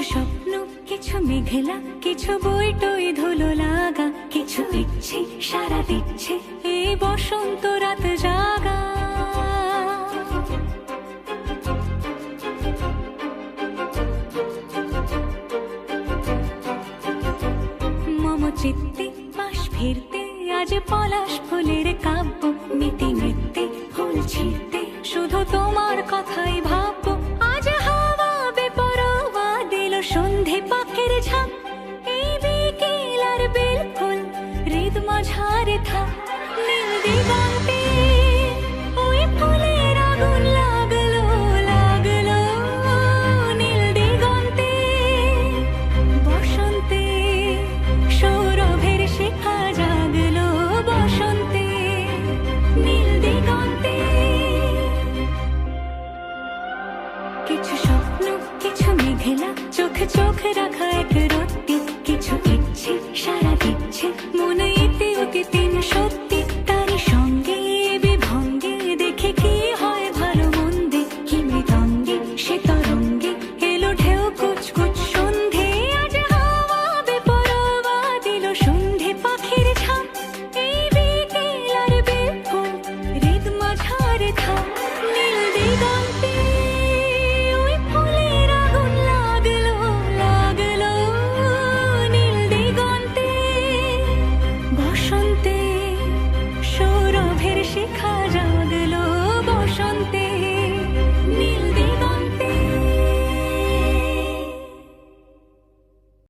মেঘলা কিছু মেঘেলা বই টই ধুলো লাগা, কিছু ইচ্ছে সারা দিচ্ছে এই বসন্ত রাত জাগা। মম চিত্তে পাশ ফিরতে, আজ পলাশ ফুলের কাব্য, মিতি নৃত্যে ফুল ছিঁড়তে, শুধু তোমার কথাই ভাববো পাখির ঝাঁক, এই বিকেল আর বেল ফুল হৃদ মাঝারে থাক। নীল দিগন্তে ওই ফুলের আগুন লাগল লাগল। নীল দিগন্তে বসন্তে সৌরভের শিখা জাগলো, বসন্তে নীল দিগন্তে। কিছু স্বপ্ন, কিছু মেঘেলা চোখে চোখ রাখা এক